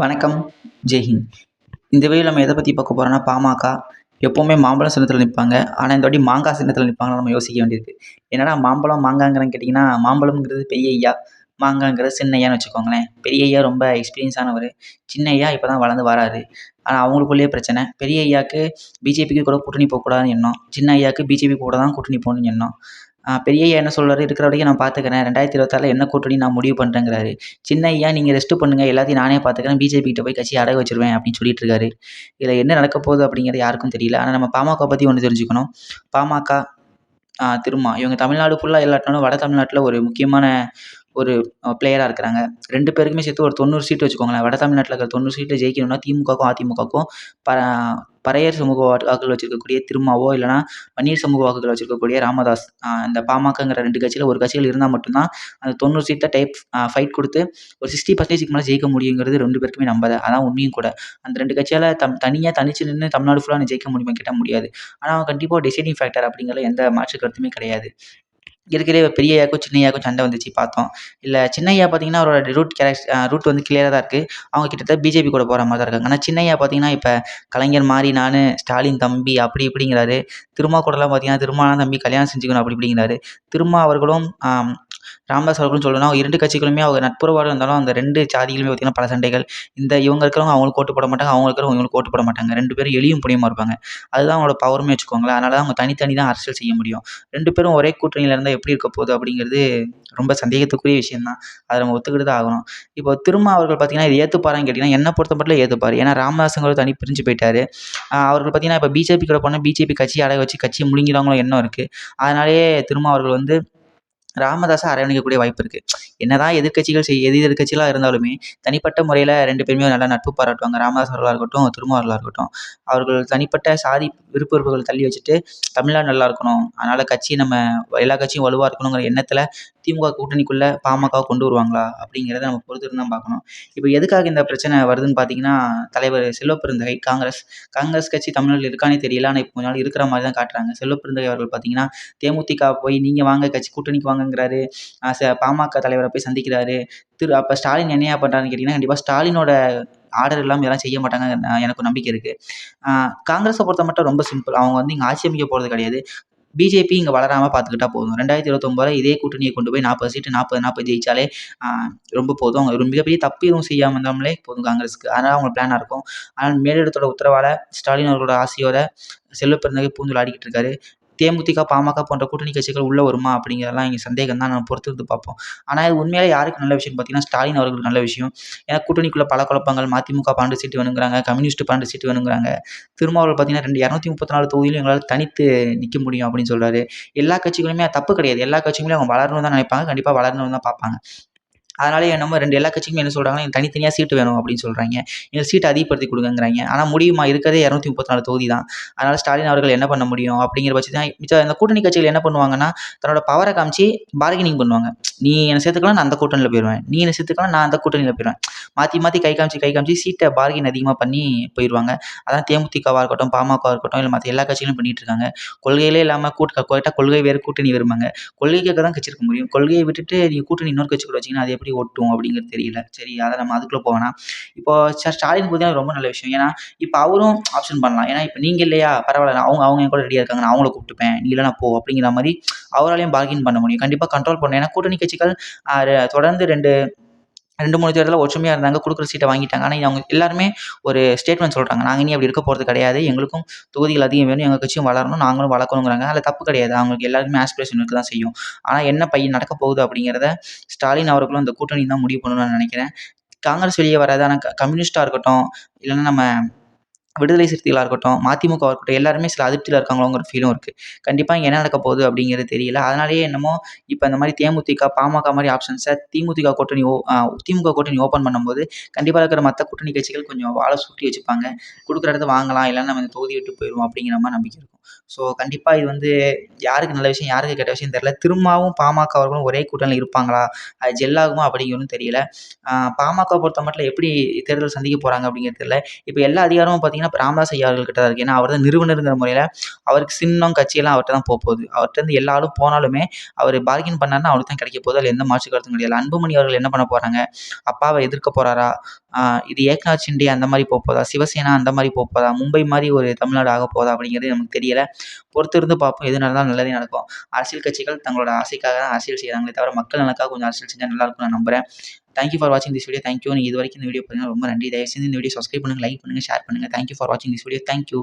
வணக்கம். ஜெய்ஹிந்த் இந்த வீடியோவில் நம்ம எதை பற்றி பார்க்க போகிறோம்னா பாமக எப்போவுமே மாம்பழம் சின்னத்தில் நிற்பாங்க ஆனால் இந்த வாட்டி மாங்காய் சின்னத்தில் நிற்பாங்கன்னு நம்ம யோசிக்க வேண்டியிருக்கு. என்னடா மாம்பழம் மாங்காங்கிறன்னு கேட்டிங்கன்னா மாம்பழம்ங்கிறது பெரிய ஐயா மாங்காங்கிறது சின்ன ஐயான்னு வச்சுக்கோங்களேன். பெரிய ஐயா ரொம்ப எக்ஸ்பீரியன்ஸானவர் சின்ன ஐயா இப்போ தான் வளர்ந்து வராரு. ஆனால் அவங்களுக்குள்ளேயே பிரச்சனை. பெரிய ஐயாவுக்கு பிஜேபிக்கு கூட கூட்டணி போகக்கூடாதுன்னு எண்ணம். சின்ன ஐயாவுக்கு பிஜேபி கூட தான் கூட்டணி போகணும்னு எண்ணம். பெரிய ஐயா என்ன சொல்கிறாரு இருக்கிற வரைக்கும் நான் பார்த்துக்கிறேன் ரெண்டாயிரத்தி இருபத்தாறில் என்ன கூட்டணி நான் முடிவு பண்ணுறேங்கிறாரு சின்ன ஐயா நீங்கள் ரெஸ்ட் பண்ணுங்கள் எல்லாத்தையும் நானே பார்த்துக்கிறேன் பிஜேபி கிட்ட போய் கட்சி அடகு வச்சிருவேன். அப்படின்னு சொல்லிட்டு இருக்காரு. இதில் என்ன நடக்க போகுது அப்படிங்கிறது யாருக்கும் தெரியல. ஆனால் நம்ம பாமக பற்றி ஒன்று தெரிஞ்சுக்கணும். பாமக திருமா இவங்க தமிழ்நாடு ஃபுல்லாக இல்லாட்டினாலும் வட தமிழ்நாட்டில் ஒரு முக்கியமான ஒரு பிளேயராக இருக்கிறாங்க. ரெண்டு பேருக்குமே சேர்த்து ஒரு தொண்ணூறு சீட்டு வச்சுக்கோங்களேன். வட தமிழ்நாட்டில் இருக்கிற தொண்ணூறு சீட்டை ஜெயிக்கணும்னா திமுகவுக்கும் அதிமுகவுக்கும் ப பறையர் சமூக வாக்குகள் வச்சிருக்கக்கூடிய திருமாவோ இல்லைனா வன்னியர் சமூக வாக்குகள் வச்சிருக்கக்கூடிய ராமதாஸ் இந்த பாமகங்கிற ரெண்டு கட்சியில் ஒரு கட்சிகள் இருந்தால் மட்டும்தான் அந்த தொண்ணூறு சீட்டை டைப் ஃபைட் கொடுத்து ஒரு சிக்ஸ்டி பர்சன்டேஜ்க்கு மேலே ஜெயிக்க முடியுங்கிறது ரெண்டு பேருக்குமே நம்பதை. அதான் உண்மையும் கூட. அந்த ரெண்டு கட்சியால் தம் தனியாக தனிச்சு நின்று தமிழ்நாடு ஃபுல்லாக ஜெயிக்க முடியுமா? கேட்டால் முடியாது. ஆனால் அவன் கண்டிப்பாக டிசைடிங் ஃபேக்டர் அப்படிங்கிற எந்த மாற்று கருத்துமே கிடையாது. இருக்கிறதே பெரிய ஐயாக்கும் சின்ன ஐயாக்கும் சண்டை வந்துச்சு பார்த்தோம். இல்லை சின்ன ஐயா பார்த்தீங்கன்னா அவரோட ரூட் கேரக்ட் ரூட் வந்து கிளியராக தான் இருக்குது அவங்க கிட்டத்தட்ட பிஜேபி கூட போகிற மாதிரி தான் இருக்காங்க. ஆனால் சின்ன ஐயா பார்த்தீங்கன்னா இப்போ கலைஞர் மாதிரி நான் ஸ்டாலின் தம்பி அப்படி இப்படிங்கிறாரு. திருமா கூடலாம் பார்த்தீங்கன்னா திருமாலாம் தம்பி கல்யாணம் செஞ்சுக்கணும் அப்படி இப்படிங்கிறாரு. திருமா அவர்களும் ராமதாஸ் அவர்களும் சொல்லணும். இரண்டு கட்சிகளுமே அவங்க நட்புறவோடு இருந்தாலும் அந்த ரெண்டு சாதிகளுமே பார்த்திங்கன்னா பல சண்டைகள். இந்த இவங்க இருக்கிறவங்க அவங்களுக்கு ஓட்டு போட மாட்டாங்க அவங்க இருக்கிறவங்க இவங்களுக்கு ஓட்டு போட மாட்டாங்க. ரெண்டு பேரும் எளியும் புனியமாக இருப்பாங்க. அதுதான் அவங்களோட பவருமே வச்சுக்கோங்களேன். அதனால தான் அவங்க தனித்தனி தான் அரசியல் செய்ய முடியும். ரெண்டு பேரும் ஒரே கூட்டணியில் இருந்தால் எப்படி இருக்க போகுது அப்படிங்கிறது ரொம்ப சந்தேகத்துக்குரிய விஷயம்தான். அதை நம்ம ஒத்துக்கிட்டு தான் ஆகணும். இப்போ திரும்ப அவர்கள் பார்த்தீங்கன்னா இது ஏற்றுப்பாரான்னு கேட்டிங்கன்னா என்ன பொறுத்த மட்டும் ஏற்றுப்பார் ஏன்னா ராமதாஸுங்கிறது தனி பிரிஞ்சு போயிட்டார். அவர்கள் பார்த்தீங்கன்னா இப்போ பிஜேபி கூட போனால் பிஜேபி கட்சி அடக வச்சு கட்சியை முழுங்கிடுவாங்களோ எண்ணம் இருக்குது அதனாலேயே திரும்ப அவர்கள் வந்து ராமதாஸை அரவணைக்கக்கூடிய வாய்ப்பு இருக்குது என்னதான் எதிர்கட்சிகள் செய் எதிர் எதிர்கட்சிகளாக இருந்தாலுமே தனிப்பட்ட முறையில் ரெண்டு பேருமே நல்லா நட்பு பாராட்டுவாங்க. ராமதாஸ் அவர்களாக இருக்கட்டும் திருமாவர்களாக இருக்கட்டும். அவர்கள் தனிப்பட்ட சாதி விருப்ப தள்ளி வச்சுட்டு தமிழ்நாடு நல்லா இருக்கணும். அதனால் கட்சி நம்ம எல்லா கட்சியும் வலுவாக இருக்கணுங்கிற எண்ணத்தில் திமுக கூட்டணிக்குள்ளே பாமக கொண்டு வருவாங்களா? அப்படிங்கிறத நம்ம பொறுத்து தான் பார்க்கணும். இப்போ எதுக்காக இந்த பிரச்சனை வருதுன்னு பார்த்தீங்கன்னா தலைவர் செல்வப்பெருந்தகை காங்கிரஸ். காங்கிரஸ் கட்சி தமிழ்நாட்டில் இருக்கானே தெரியல ஆனால் இப்போ கொஞ்ச நாள் இருக்கிற மாதிரி தான் காட்டுறாங்க. செல்வப்பெருந்தகை அவர்கள் பார்த்தீங்கன்னா தேமுதிக போய் நீங்கள் வாங்க கட்சி கூட்டணிக்கு வாங்க வாங்கங்கிறாரு பாமக தலைவரை போய் சந்திக்கிறாரு. திரு அப்போ ஸ்டாலின் என்னையா பண்ணுறாருன்னு கேட்டிங்கன்னா கண்டிப்பாக ஸ்டாலினோட ஆர்டர் இல்லாமல் இதெல்லாம் செய்ய மாட்டாங்க எனக்கு நம்பிக்கை இருக்குது காங்கிரஸை பொறுத்த மட்டும் ரொம்ப சிம்பிள் அவங்க வந்து இங்கே ஆட்சி அமைக்க போகிறது கிடையாது. பிஜேபி இங்கே வளராமல் பார்த்துக்கிட்டா போதும். ரெண்டாயிரத்தி இருபத்தொம்போதில் இதே கூட்டணியை கொண்டு போய் நாற்பது சீட்டு நாற்பது நாற்பது ஜெயிச்சாலே ரொம்ப போதும். அவங்க ஒரு மிகப்பெரிய தப்பு எதுவும் செய்யாமல் இருந்தாமலே போதும் காங்கிரஸுக்கு. அதனால் அவங்க பிளானாக இருக்கும். ஆனால் மேலிடத்தோட உத்தரவால் ஸ்டாலின் அவர்களோட ஆசையோட செல்வ பூந்துள் ஆடிக்கிட்டு இருக்காரு. தேமுதிக பாமக போன்ற கூட்டணி கட்சிகள் உள்ளே வருமா அப்படிங்கிறதெல்லாம் இங்கே சந்தேகம் தான் நம்ம பொறுத்து இருந்து பார்ப்போம். ஆனால் இது உண்மையிலே யாருக்கு நல்ல விஷயம் பார்த்தீங்கன்னா ஸ்டாலின் அவர்களுக்கு நல்ல விஷயம். ஏன்னா கூட்டணிக்குள்ளே பல குழப்பங்கள் மதிமுக பன்னெண்டு சீட்டு வேணுங்கிறாங்க கம்யூனிஸ்ட் பன்னெண்டு சீட்டு வேணுங்கிறாங்க. திருமாவளவன் பார்த்தீங்கன்னா ரெண்டு இரநூத்தி முப்பத்தி நாலு தொகுதியிலும் எங்களால் தனித்து நிற்க முடியும் அப்படின்னு சொல்கிறாரு எல்லா கட்சிகளுமே தப்பு கிடையாது. எல்லா கட்சிகளுமே அவங்க வளரணும் தான் நினைப்பாங்க. கண்டிப்பாக வளரணும் தான் பார்ப்பாங்க. அதனாலே நம்ம ரெண்டு எல்லா கட்சிக்குமே என்ன சொல்கிறாங்கன்னா எனக்கு தனித்தனியாக சீட்டு வேணும் அப்படின்னு சொல்கிறாங்க எங்களுக்கு சீட்டு அதிகப்படுத்தி கொடுங்கங்கிறாங்க. ஆனால் முடியுமா? இருக்கிறதே இரநூத்தி முப்பத்தி நாலு தொகுதி தான். அதனால் ஸ்டாலின் அவர்கள் என்ன பண்ண முடியும்? அப்படிங்கிற பட்சத்தில் மிச்சம் இந்த கூட்டணி கட்சிகள் என்ன பண்ணுவாங்கன்னா தன்னோட பவரை காமிச்சு பார்கெனிங் பண்ணுவாங்க. நீ என்னை சேர்த்துக்கலாம் நான் அந்த கூட்டணியில் போயிடுவேன். நீ என்னை சேர்த்துக்கலாம் நான் அந்த கூட்டணியில் போயிடுவேன். மாற்றி மாற்றி கை காமிச்சு கை காமிச்சு சீட்டை பார்கின் அதிகமாக பண்ணி போயிடுவாங்க. அதான் தேமுதிகவாக இருக்கட்டும் பாமகவாக இருக்கட்டும் இல்லை மற்ற எல்லா கட்சிகளும் பண்ணிகிட்டு இருக்காங்க. கொள்கையிலே இல்லாமல் கூட்ட கேட்டால் கொள்கை வேறு கூட்டணி வருவாங்க கொள்கைக்காக தான் கட்சி இருக்க முடியும். கொள்கையை விட்டுட்டு நீங்கள் கூட்டணி இன்னொரு கட்சி கூட வச்சிங்கன்னா அது எப்படி ஓட்டும் அப்படிங்கிறது தெரியல. சரி அதை நம்ம அதுக்குள்ளே போவேனா இப்போ சார் ஸ்டாலின் பார்த்தீங்கன்னா ரொம்ப நல்ல விஷயம். ஏன்னா இப்போ அவரும் ஆப்ஷன் பண்ணலாம். ஏன்னா இப்போ நீங்கள் இல்லையா? பரவாயில்ல. அவங்க அவங்க என் கூட ரெடியாக இருக்காங்க. நான் அவங்கள கூப்பிட்டுப்பேன். நீ இல்லைனா போ அப்படிங்கிற மாதிரி அவராலையும் பார்கின் பண்ண முடியும். கண்டிப்பாக கண்ட்ரோல் பண்ணணும். ஏன்னா கூட்டணி எதிர்கட்சிகள் தொடர்ந்து ரெண்டு ரெண்டு மூணு தேர்தலில் ஒற்றுமையாக இருந்தாங்க கொடுக்குற சீட்டை வாங்கிட்டாங்க. ஆனால் அவங்க எல்லாருமே ஒரு ஸ்டேட்மெண்ட் சொல்கிறாங்க நாங்கள் இனி அப்படி இருக்க போகிறது கிடையாது. எங்களுக்கும் தொகுதிகள் அதிகம் வேணும். எங்கள் கட்சியும் வளரணும். நாங்களும் வளர்க்கணுங்கிறாங்க. அதில் தப்பு கிடையாது. அவங்களுக்கு எல்லாருக்குமே ஆஸ்பிரேஷன் இருக்க தான் செய்யும். ஆனால் என்ன பையன் நடக்க போகுது அப்படிங்கிறத ஸ்டாலின் அவர்களும் இந்த கூட்டணி தான் முடிவு பண்ணணும்னு நான் நினைக்கிறேன். காங்கிரஸ் வெளியே வராது. ஆனால் கம்யூனிஸ்ட்டாக இருக்கட்டும் இல்லைன்னா நம்ம விடுதலை சிறுத்தைகளாக இருக்கட்டும் மதிமுகவாக இருக்கட்டும் எல்லாருமே சில அதிருப்தியில் இருக்காங்களோங்கிற ஃபீலும் இருக்குது கண்டிப்பாக இங்கே என்ன நடக்க போகுது அப்படிங்கிறது தெரியல. அதனாலேயே என்னமோ இப்போ இந்த மாதிரி தேமுதிக பாமக மாதிரி ஆப்ஷன்ஸை திமுக கூட்டணி ஓ திமுக கூட்டணி ஓப்பன் பண்ணும்போது கண்டிப்பாக இருக்கிற மற்ற கூட்டணி கட்சிகள் கொஞ்சம் வாழை சுட்டி வச்சுப்பாங்க. கொடுக்குற இடத்த வாங்கலாம் இல்லைன்னா நம்ம இந்த தொகுதி விட்டு போயிடுவோம் அப்படிங்கிற மாதிரி நம்பிக்கை இருக்கும். ஸோ கண்டிப்பாக இது வந்து யாருக்கு நல்ல விஷயம் யாருக்கு கெட்ட விஷயம் தெரியல. திரும்பவும் பாமக அவர்களும் ஒரே கூட்டணியில் இருப்பாங்களா? அது ஜெல்லாகுமா அப்படிங்கிறதும் தெரியல. பாமக பொறுத்த மட்டும் எப்படி தேர்தல் சந்திக்க போகிறாங்க அப்படிங்கிறது தெரியல. இப்போ எல்லா அதிகாரமும் பார்த்தீங்கன்னா பார்த்தீங்கன்னா இப்போ ராமதாஸ் ஐயா அவர்கள்கிட்ட தான் இருக்குது ஏன்னா அவர் தான் நிறுவனருங்கிற முறையில் அவருக்கு சின்னம் கட்சியெல்லாம் அவர்கிட்ட தான் போக போகுது அவர்கிட்ட இருந்து எல்லா ஆளும் போனாலுமே அவர் பார்கின் பண்ணார்னா அவருக்கு தான் கிடைக்க போகுது. அதில் எந்த மாற்று கருத்தும் கிடையாது. அன்புமணி அவர்கள் என்ன பண்ண போகிறாங்க அப்பாவை எதிர்க்க போகிறாரா இது ஏக்நாத் ஷிண்டே அந்த மாதிரி போக போதா? சிவசேனா அந்த மாதிரி போக போதா? மும்பை மாதிரி ஒரு தமிழ்நாடு ஆக போதா? அப்படிங்கிறது நமக்கு தெரியலை. பொறுத்திருந்து பார்ப்போம். எது நடந்தாலும் நல்லதே நடக்கும். அரசியல் கட்சிகள் தங்களோட ஆசைக்காக தான் அரசியல் செய்கிறாங்களே தவிர மக்கள் நலக்காக கொஞ்சம் அரசியல் செஞ்சால் நல்லா இருக்கும்னு நான் நம்புறேன். தேங்க்யூ ஃபார் வாட்சிங் திஸ் வீடியோ தேங்க்யூ நீங்கள் இது வரைக்கும் இந்த வீடியோ பார்த்தீங்கன்னா ரொம்ப நன்றி. தயவு செஞ்சு இந்த வீடியோ சப்ஸ்கிரைப் பண்ணுங்கள் லைக் பண்ணுங்கள் ஷேர் பண்ணுங்கள் தேங்க்யூ ஃபார் வாட்சிங் திஸ் வீடியோ தேங்க்யூ